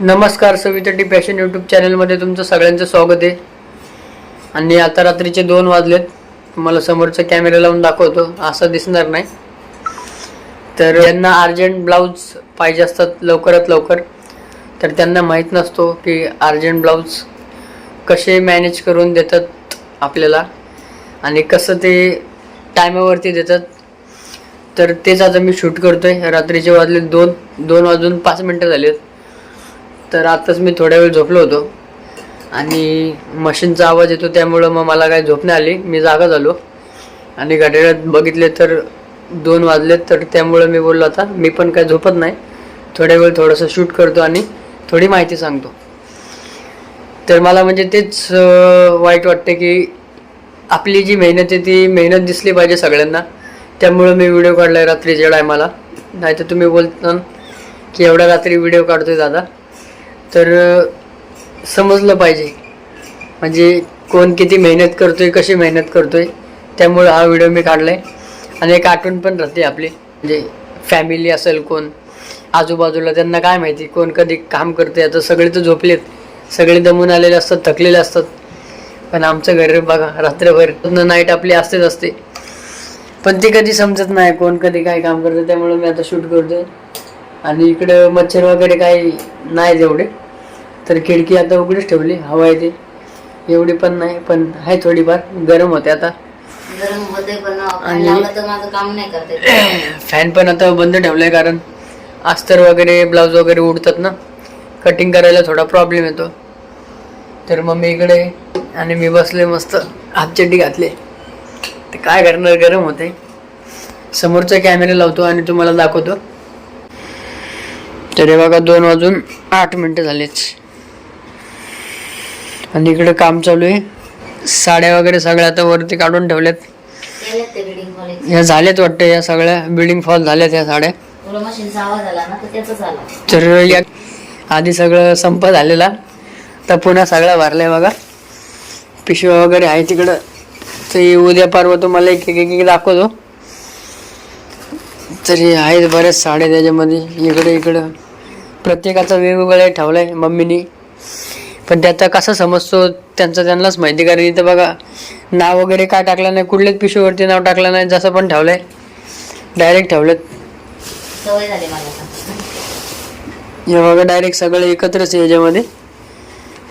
नमस्कार Savita T passion YouTube चॅनलमध्ये तुमचं सगळ्यांचं स्वागत आहे. आणि आता रात्रीचे दोन वाजलेत. तुम्हाला समोरचा कॅमेरा लावून दाखवतो. असं दिसणार नाही. तर यांना अर्जंट ब्लाऊज पाहिजे असतात लवकरात लवकर. तर त्यांना माहीत नसतो की अर्जंट ब्लाऊज कसे मॅनेज करून देतात आपल्याला आणि कसं ते टायमावरती देतात. तर तेच आता मी शूट करतो आहे रात्रीचे वाजले दोन. दोन वाजून पाच मिनटं झालेत. तर आत्ताच मी थोड्या वेळ झोपलो होतो. आणि मशीनचा आवाज येतो त्यामुळं मग मला काय झोप नाही आली. मी जागा झालो. आणि घड्याळात बघितले तर दोन वाजलेत तर त्यामुळं मी बोललो आता मी पण काय झोपत नाही. थोड्या वेळ थोडंसं शूट करतो आणि थोडी माहिती सांगतो. तर मला म्हणजे तेच वाईट वाटते की आपली जी मेहनत आहे ती मेहनत दिसली पाहिजे सगळ्यांना. त्यामुळं मी व्हिडिओ काढला आहे रात्रीच्या टायमाला नाही तर तुम्ही बोलता की एवढ्या रात्री व्हिडिओ काढतोय दादा. तर समजलं पाहिजे. म्हणजे कोण किती मेहनत करतोय कशी मेहनत करतोय त्यामुळं हा व्हिडिओ मी काढला आहे आणि एक आठवण पण राहते आपली म्हणजे फॅमिली असेल कोण आजूबाजूला त्यांना काय माहिती कोण कधी काम करते आता सगळे तर झोपलेत. सगळे दमून आलेले असतात थकलेले असतात. पण आमचं घर बघा रात्रभर नाईट आपली असतेच असते. पण ते कधी समजत नाही कोण कधी काय काम करतं त्यामुळे मी आता शूट करतो आणि इकडं मच्छर वगैरे काही नाही तेवढे तर खिडकी आता उघडीच ठेवली हवा येते. एवढी पण नाही पण आहे थोडीफार गरम होते आता. गरम होते पण fan आणि- लावलं तर माझं काम नाही करते फॅन पण आता बंद ठेवलाय कारण अस्तर वगैरे ब्लाऊज वगैरे उडतात ना. कटिंग करायला थोडा प्रॉब्लेम येतो. तर मग मी इकडे आणि मी बसले मस्त हातचड्डी घातले. ते काय करणार गरम होते. समोरचा कॅमेरा लावतो आणि तुम्हाला दाखवतो. तर हे बघा दोन वाजून आठ मिनटं झालेच आणि इकडे काम चालू आहे. साड्या वगैरे सगळ्या आता वरती काढून ठेवल्यात. या झाल्यात वाटतं या सगळ्या बिल्डिंग फॉल झाल्यात या साड्या. तर या आधी सगळं संप झालेला. तर पुन्हा सगळा भरलाय बघा. पिशव्या वगैरे आहे तिकडं. ते उद्या परवा तुम्हाला एक एक एक दाखवतो. तरी आहेत बऱ्याच साड्या त्याच्यामध्ये. इकडे इकडं. प्रत्येकाचा वेगवेगळं ठेवलाय मम्मीनी. पण त्याचा कसा समजतो त्यांचं त्यांनाच माहिती कारण इथं बघा नाव वगैरे काय टाकलं नाही कुठल्याच पिशवीवरती नाव टाकलं नाही जसं पण ठेवलंय. डायरेक्ट आता. हे बघा डायरेक्ट सगळं एकत्रच आहे याच्यामध्ये.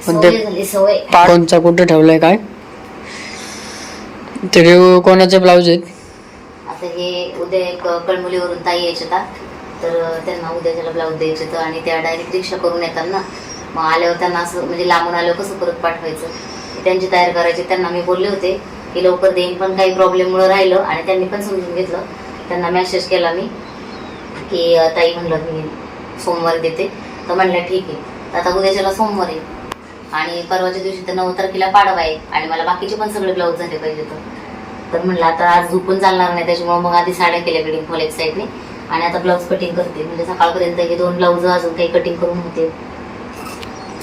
पण ते कोणचा कुठं ठेवलाय काय? तरी कोणाचे ब्लाऊज आहेत? आता हे उद्या एक कळमुलीवरून ताई यायच्या तर त्यांना उद्या त्याला ब्लाऊज द्यायचे आणि त्या डायरेक्ट रिक्षा करून येतात ना. मग आल्यावर त्यांना असं म्हणजे लांबून आल्यावर कसं परत पाठवायचं? त्यांची तयार करायची. त्यांना मी बोलले होते की लवकर देईन पण काही प्रॉब्लेममुळे राहिलं आणि त्यांनी पण समजून घेतलं. त्यांना मेसेज केला मी की ताई म्हणलं मी सोमवारी देते. तर म्हणलं ठीक आहे. तर आता उद्याच्याला सोमवार आहे. आणि परवाच्या दिवशी तर नऊ तारखेला पाडवा आहे आणि मला बाकीचे पण सगळे ब्लाऊज झाले पाहिजे तर तर म्हणलं आता आज झोपून चालणार नाही त्याच्यामुळे मग आधी साड्या केल्या बिल्डिंग फॉल एक साईडने आणि आता ब्लाऊज कटिंग करते. म्हणजे सकाळपर्यंत हे दोन ब्लाऊज अजून काही कटिंग करून होते.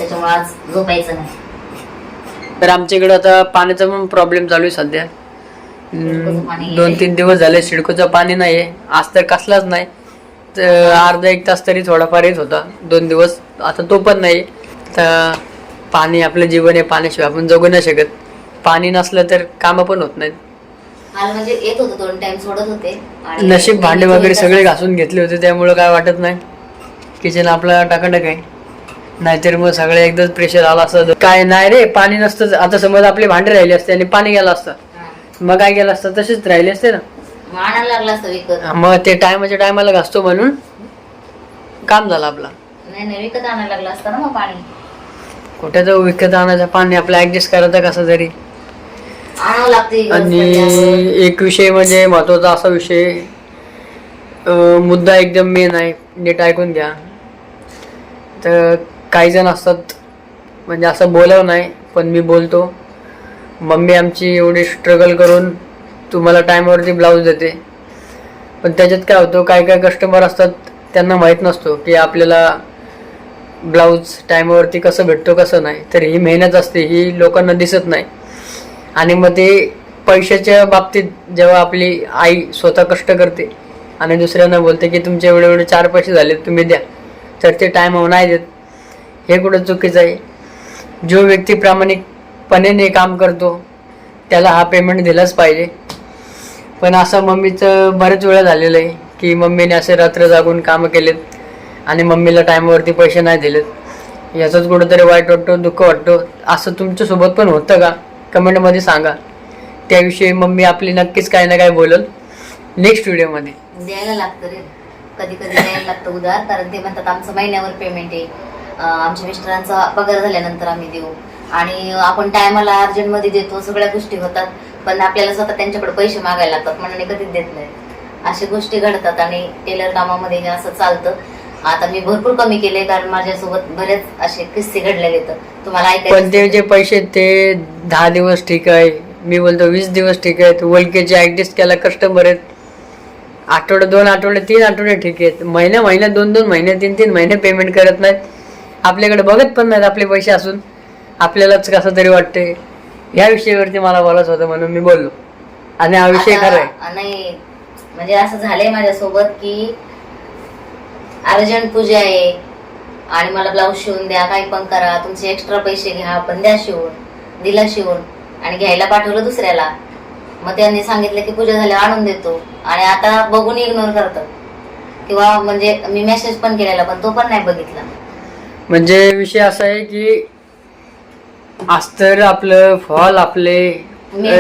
त्याच्यामुळे आज झोपायचं नाही. तर आमच्या इकडं आता पाण्याचा पण प्रॉब्लेम चालू आहे सध्या. शिडकोचं पाणी हम्म, दोन तीन दिवस झाले शिडकोचं पाणी नाही आहे आज तर कसलाच नाही. तर अर्धा एक तास तरी थोडाफार येत होता. दोन दिवस. आता तो पण नाही. तर पाणी आपलं जीवन आहे पाण्याशिवाय. आपण जगू नाही शकत. पाणी नसलं तर कामं पण होत नाहीत. म्हणजे येत होतं दोन टाइम सोडत होते. आणि नशीब भांडे वगैरे सगळे घासून घेतले होते. त्यामुळं काय वाटत नाही. किचन आपला टाकाटक आहे. नाहीतर मग सगळे एकदाच प्रेशर आला असतं. काय नाही रे पाणी नसतं. आता समज आपले भांडे राहिले असते आणि पाणी गेलं असतं. मग काय गेलं असतं? तसेच राहिले असते ना. मग ते टायमाच्या टायमाला घासतो म्हणून काम झालं आपला. नाही नाही विकत आणायला लागला असतं ना मग पाणी. कुठे जाऊ विकत आणायचं? पाणी आपलं ऍडजस्ट करायचं कसं तरी. आणि एक विषय म्हणजे महत्त्वाचा असा विषय मुद्दा एकदम मेन आहे. नीट ऐकून घ्या. तर काही जण असतात म्हणजे असं बोलावं नाही पण मी बोलतो. मम्मी आमची एवढी स्ट्रगल करून तुम्हाला टायमावरती ब्लाऊज देते. पण त्याच्यात काय होतं काय काय कस्टमर असतात त्यांना माहीत नसतो की आपल्याला ब्लाऊज टायमावरती कसं भेटतो कसं नाही. तर ही मेहनत असते ही लोकांना दिसत नाही. आणि मग ते पैशाच्या बाबतीत जेव्हा आपली आई स्वतः कष्ट करते आणि दुसऱ्यांना बोलते की तुमचे एवढे एवढे चार पैसे झाले तुम्ही द्या. तर ते टाईम नाही देत. हे कुठं चुकीचं आहे? जो व्यक्ती प्रामाणिकपणे काम करतो त्याला हा पेमेंट दिलाच पाहिजे. पण असं मम्मीचं बरेच वेळा झालेलं आहे की मम्मीने असे रात्र जागून कामं केलेत आणि मम्मीला टाईमवरती पैसे नाही दिलेत. याचंच कुठंतरी वाईट वाटतो दुःख वाटतो. असं तुमच्यासोबत पण होतं का? कमेंटमध्ये सांगा. त्याविषयी मम्मी आपली नक्कीच काही ना काही बोलल. नेक्स्ट व्हिडिओमध्ये द्यायला लागतं रे. कधी कधी द्यायला लागतं उदार कारण ते म्हणतात आमचं महिन्यावर पेमेंट आहे. आमच्या मिस्टरांचा पगार झाल्यानंतर आम्ही देऊ. आणि आपण टायमाला अर्जंटमध्ये देतो सगळ्या गोष्टी होतात पण आपल्याला स्वतः त्यांच्याकडे पैसे मागायला लागतात मनाने कधीच देत नाही. अशा गोष्टी घडतात आणि टेलर कामामध्ये हे असं चालतं. आता मी भरपूर कमी केले कारण माझ्यासोबत बरेच असे किस्से घडलेले तर तुम्हाला पण ते जे पैसे ते दहा दिवस ठीक आहे मी बोलतो वीस दिवस ठीक आहेत वलकेचे ऍडजस्ट केला कस्टमर आहेत. आठवडे दोन आठवडे तीन आठवडे ठीक आहेत. महिन्या महिन्या दोन दोन महिने तीन तीन महिने पेमेंट करत नाहीत. आपल्याकडे बघत पण नाहीत आपले पैसे असून. आपल्यालाच कसं तरी वाटते ह्या विषयावरती मला बोलायचं होतं म्हणून मी बोललो. आणि हा विषय खरा आहे नाही म्हणजे असं झालंय माझ्यासोबत की अर्जंट पूजा आहे. आणि मला ब्लाऊज शिवून द्या काही पण करा. तुमचे एक्स्ट्रा पैसे घ्या पण द्या शिवून दिला शिवून. आणि घ्यायला पाठवलं दुसऱ्याला. मग त्यांनी सांगितलं की पूजा झाल्यावर आणून देतो. आणि आता बघून इग्नोर करतात. किंवा म्हणजे मी मेसेज पण केलेला पण तो पण नाही बघितला. म्हणजे विषय असा आहे की अस्तर आपलं फॉल आपले.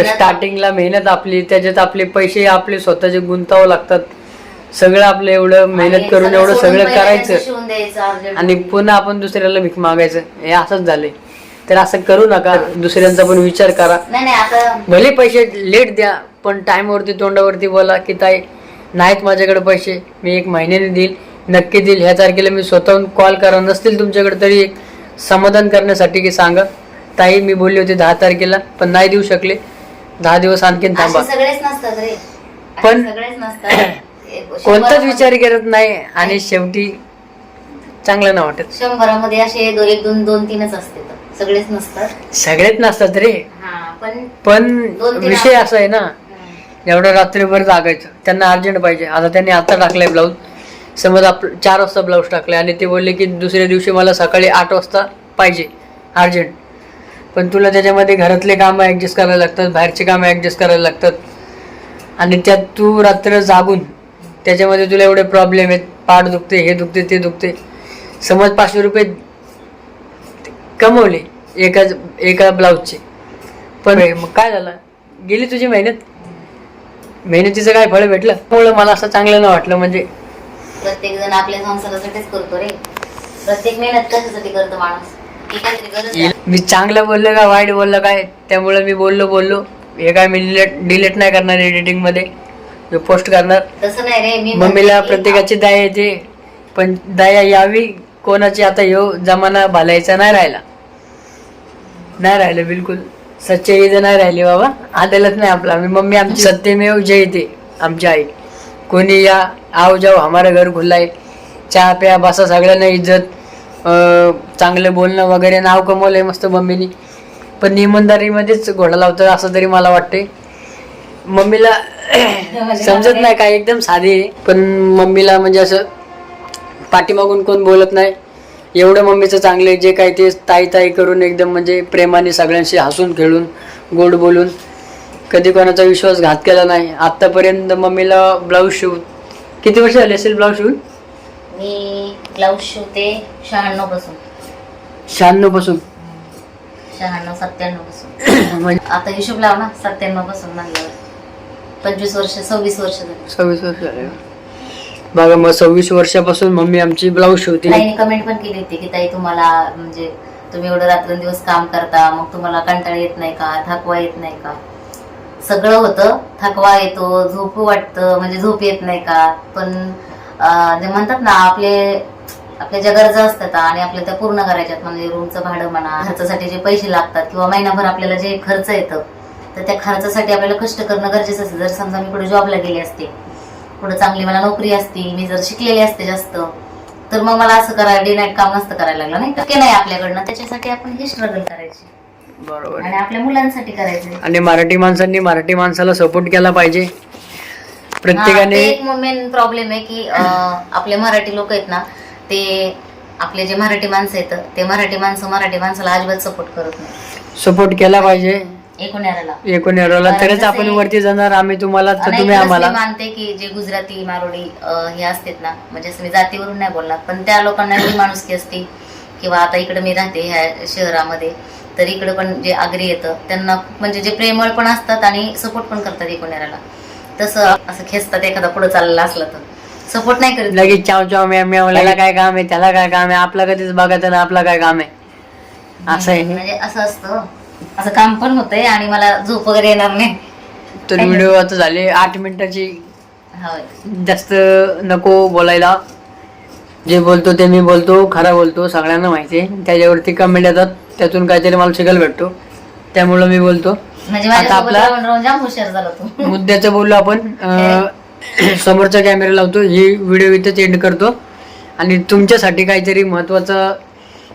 स्टार्टिंगला मेहनत. आपली त्याच्यात आपले पैसे आपले स्वतःचे गुंतावं लागतात. सगळं आपलं एवढं मेहनत करून एवढं सगळं करायचं. आणि पुन्हा आपण दुसऱ्याला भीक मागायचं. हे असंच झालंय. तर असं करू नका. दुसऱ्यांचा पण विचार करा. नाही नाही आता भले पैसे लेट द्या पण टाइमवरती तोंडावरती बोला की ताई नाहीत माझ्याकडे पैसे. मी एक महिन्याने देईल. नक्की देईल ह्या तारखेला मी स्वतःहून कॉल करा नसतील तुमच्याकडे तरी एक समाधान करण्यासाठी की सांगा. ताई मी बोलली होती दहा तारखेला पण नाही देऊ शकले. दहा दिवस आणखीन थांबा. असे सगळेच नसतात रे. असे पण- सगळेच नसतात. एक कोणताच विचार करत नाही आणि शेवटी चांगलं नाही वाटत. शंभरामध्ये असे एक दोन दोन तीनच असते. सगळेच नसतात. सगळेच नसतात रे. पण विषय. असा आहे ना. एवढं रात्रीभर जागायचं. त्यांना अर्जंट पाहिजे. आता त्यांनी आता टाकलाय ब्लाऊज समज आप चार वाजता ब्लाऊज टाकलाय आणि ते बोलले की दुसऱ्या दिवशी मला सकाळी आठ वाजता पाहिजे अर्जंट. पण तुला त्याच्यामध्ये घरातले कामं ॲडजस्ट करायला लागतात बाहेरचे कामं ॲडजस्ट करायला लागतात. आणि त्यात तू रात्र जागून त्याच्यामध्ये तुला एवढे प्रॉब्लेम आहेत पाठ दुखते हे दुखते ते दुखते. समज पाचशे रुपये कमवले एका एका ब्लाऊजचे. पण मग काय झालं? गेली तुझी मेहनत? मेहनतीचं काय फळ भेटलं? त्यामुळे मला असं चांगलं नाही वाटलं. म्हणजे प्रत्येक जण आपल्या संसारासाठीच करतो रे. प्रत्येक मेहनत कशासाठी करतो माणूस? काहीतरी गरज आहे. मी चांगलं बोललं का वाईट बोललं काय? त्यामुळे मी बोललो बोललो. हे काय मी डिलेट डिलीट नाही करणार एडिटिंगमध्ये. पोस्ट करणार. तसं नाही रे मी मम्मीला म्हणते की प्रत्येकाची दया येते. पण दया यावी कोणाची आता ह्यो जमाना भलायचा नाही राहिला. नाही राहिलं बिलकुल. सच्चाई इथं नाही राहिली बाबा. आदलच नाही आपला. मी मम्मी आमची सत्यमेव जयते आमची आई. कोणी या आओ जाओ हमारा घर खुला आहे चहा प्या बसा सगळ्यांना इज्जत। चांगलं बोलणं वगैरे नाव कमवलंय मस्त मम्मीनी. पण इमानदारीमध्येच घोडा लावतं असं तरी मला वाटते मम्मीला समजत नाही काय एकदम साधी आहे. पण मम्मीला म्हणजे असं पाठीमागून कोण बोलत नाही. एवढं मम्मीचं चांगलं आहे जे काय ते ताई ताई करून एकदम म्हणजे प्रेमाने सगळ्यांशी हसून खेळून गोड बोलून. कधी कोणाचा विश्वासघात केला नाही. आत्तापर्यंत मम्मीला ब्लाऊज शिवून किती वर्ष झाले असेल ब्लाऊज शिवून? मी ब्लाऊज शिवते शहाण्णवपासून. शहाण्णवपासून? शहाण्णव सत्त्याण्णवपासून. म्हणजे आता हिशोब लाव ना सत्त्याण्णवपासून म्हणल्यावर. पंचवीस वर्ष सव्वीस वर्ष झाली. सव्वीस वर्ष झाले. बघा मग सव्वीस वर्षापासून मम्मी आमची ब्लाऊज शिवते. ताईने कमेंट पण केली होती की ताई तुम्हाला म्हणजे तुम्ही एवढं रात्रंदिवस काम करता मग तुम्हाला कंटाळा येत नाही का? थकवा येत नाही का? सगळं होतं. थकवा येतो झोप वाटतं म्हणजे झोप येत नाही का? पण जे म्हणतात ना आपले आपल्या ज्या गरजा असतात आणि आपल्या त्या पूर्ण करायच्यात म्हणजे रूमचं भाडं म्हणा खर्चासाठी जे पैसे लागतात किंवा महिनाभर आपल्याला जे खर्च येतं तर त्या खर्चासाठी आपल्याला कष्ट करणं गरजेचं असतं. जर समजा मी कुठे जॉबला गेले असते कुठं चांगली मला नोकरी असती मी जर शिकलेली असते जास्त तर मग मला असं करायला डे नाईट काम नसतं करायला लागलं नाही टक्के नाही आपल्याकडनं? त्याच्यासाठी आपण हे स्ट्रगल करायची. बरोबर. आणि आपल्या मुलांसाठी करायचे आणि मराठी माणसांनी मराठी माणसाला सपोर्ट केला पाहिजे. हा, प्रत्येकाने एक मेन प्रॉब्लेम आहे की अं, आपले मराठी लोक आहेत ना ते आपले जे मराठी माणसं आहेत ते मराठी माणसं मराठी माणसाला अजिबात सपोर्ट करत नाही. सपोर्ट केला पाहिजे. एकूण याला एकूण एरोला तरच जसे- आपण वरती जाणार आम्ही तुम्हाला तर तुम्ही आम्हाला. मानते की जे गुजराती मारोडी अं, हे असतात ना म्हणजे असं मी जातीवरून नाही बोलणार पण त्या लोकांना एवढी माणुसकी असते. किंवा आता इकडे मी राहते ह्या शहरामध्ये तर इकडे पण जे आगरी येतं त्यांना म्हणजे जे प्रेमळ पण असतात आणि सपोर्ट पण करतात एकूणला तसं असं खेचतात एखादा पुढे चाललेला असलं तर. सपोर्ट नाही करीत. लगेच चाव चाव म्याव म्याव त्याला काय काम आहे त्याला काय काम आहे आपलं कधीच बघायचं ना आपलं काय काम आहे. असं आहे. म्हणजे असं असतं. असं काम पण होतंय आणि मला झोप वगैरे येणार नाही. तर व्हिडिओ आता झाले आठ मिनिटाची. होय. जास्त नको बोलायला. जे बोलतो ते मी बोलतो खरा बोलतो सगळ्यांना माहिती आहे. त्याच्यावरती कमेंट येतात त्यातून काहीतरी मला शिकायला भेटतो. त्यामुळं मी बोलतो. म्हणजे आता माझ्यासोबत आपला- राहून राहून जाम हुशार झाला तू. मुद्द्याचं बोललो आपण. अं, समोरचा कॅमेरा लावतो ही व्हिडिओ इथंच एंड करतो. आणि तुमच्यासाठी काहीतरी महत्वाचं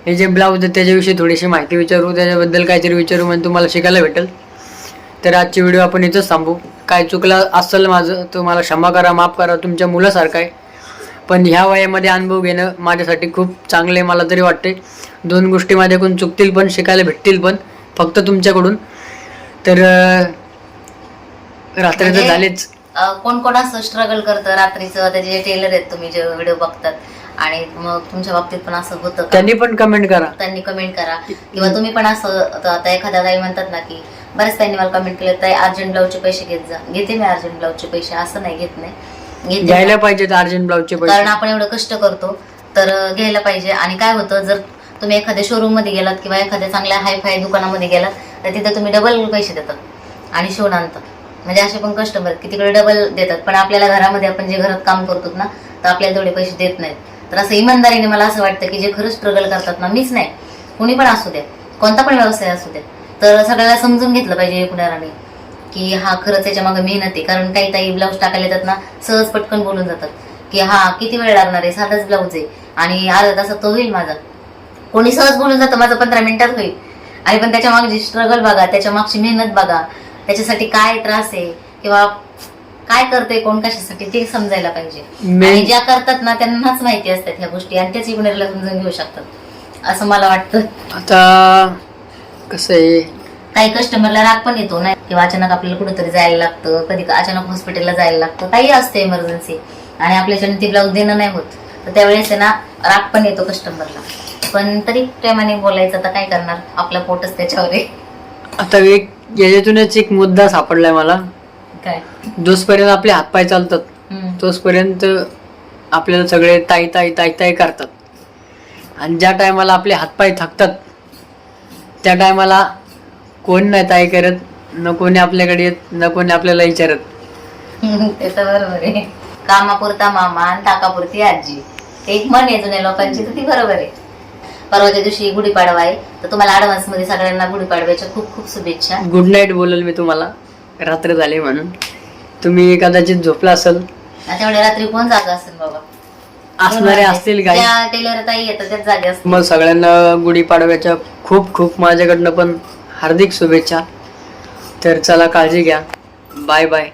हे जे ब्लाऊज आहे त्याच्याविषयी थोडीशी माहिती विचारू त्याच्याबद्दल काहीतरी विचारू म्हणजे तुम्हाला शिकायला भेटेल. तर आजची व्हिडिओ आपण इथंच थांबू. काय चुकलं असेल माझं तर मला क्षमा करा माफ करा तुमच्या मुलासारखं आहे. पण ह्या वयामध्ये अनुभव घेणं माझ्यासाठी खूप चांगले मला तरी वाटते दोन गोष्टी माझ्याकडून चुकतील पण शिकायला भेटतील पण फक्त तुमच्याकडून. तर रात्री तर म्हणजे- झालेच. कोण कोण असं स्ट्रगल करतं रात्रीचं? त्याचे जे टेलर आहेत तुम्ही जे व्हिडिओ बघतात. आणि मग तुमच्या बाबतीत पण असं होतं त्यांनी पण कमेंट करा. त्यांनी कमेंट करा. किंवा तुम्ही पण असं आता आता एखाद्या ताई म्हणतात ना की बरेच त्यांनी मला कमेंट केलं ताई अर्जंट ब्लाऊजचे पैसे घेत जा. घेते मी अर्जंट ब्लाऊजचे पैसे असं नाही घेत नाही. घ्यायला पाहिजेत अर्जंट ब्लाऊजचे कारण पैसे आपण एवढं कष्ट करतो तर घ्यायला पाहिजे. आणि काय होतं जर तुम्ही एखाद्या शोरूममध्ये गेलात किंवा एखाद्या चांगल्या हाय फाय दुकानामध्ये गेलात तर तिथे तुम्ही डबल पैसे देतात आणि शिवून आणतात म्हणजे असे पण कस्टमर की तिकडे डबल देतात. पण आपल्याला घरामध्ये आपण जे घरात काम करतो ना तर आपल्याला तेवढे पैसे देत नाहीत. तर असं इमानदारीने मला असं वाटतं की जे खरंच स्ट्रगल करतात ना मीच नाही. कुणी पण असू द्या. कोणता पण व्यवसाय असू द्या. तर सगळ्याला समजून घेतलं पाहिजे एकूणाने की हा खरंच याच्या मागे मेहनत आहे. कारण काही ताई ब्लाऊज टाकायला येतात ना सहज पटकन बोलून जातात. की हा किती वेळ लागणार आहे? साधाच ब्लाऊज आहे. आणि अर्धा तासात तो होईल माझा. कोणी सहज बोलून जातं माझं पंधरा मिनिटात होईल. आणि पण त्याच्या मागची स्ट्रगल बघा त्याच्या मागची मेहनत बघा. त्याच्यासाठी काय त्रास आहे? किंवा काय करते कोण कशासाठी ते समजायला पाहिजे. आणि ज्या करतात ना त्यांनाच माहिती असतात ह्या गोष्टी. आणि त्याच इग्नरला समजून घेऊ शकतात. असं मला वाटतं. आता कसं आहे? काही कस्टमरला राग पण येतो ना किंवा अचानक आपल्याला कुठेतरी जायला लागतं कधी अचानक हॉस्पिटलला जायला लागतं काही असते इमर्जन्सी आणि आपल्याच्याने ती ब्लाऊज देणं नाही होत. तर त्यावेळेस ना राग पण येतो कस्टमरला पण तरी प्रेमाने बोलायचं तर काय करणार? आपलं पोटच त्याच्यावर आहे. आता एक याच्यातूनच एक मुद्दा सापडलाय मला. काय? जोसपर्यंत आपले हातपाय चालतात. तोचपर्यंत आपल्याला सगळे ताई ताई ताई ताई करतात. आणि ज्या टायमाला आपले हातपाय थकतात त्या टायमाला कोण नाही ताई करत. न कोणी आपल्याकडे येत न कोणी आपल्याला विचारत. ते तर बरोबर आहे. कामापुरता मामा आणि ताकापुरती आजी. एक म्हण आहे जुन्या लोकांची तर ती बरोबर आहे. परवाच्या दिवशी गुढीपाडवा आहे तर तुम्हाला ऍडव्हान्समध्ये सगळ्यांना गुढीपाडव्याच्या खूप खूप शुभेच्छा. गुड नाईट बोलल मी तुम्हाला. रात्र झाली म्हणून. तुम्ही कदाचित झोपला असेल. आता एवढ्या रात्री कोण जागा असेल बाबा? असणारे असतील काही त्या टेलर ताई येतात त्याच जागे असतील. मग सगळ्यांना गुढीपाडव्याच्या खूप खूप माझ्याकडनं पण हार्दिक शुभेच्छा. तर चला काळजी घ्या. Bye bye.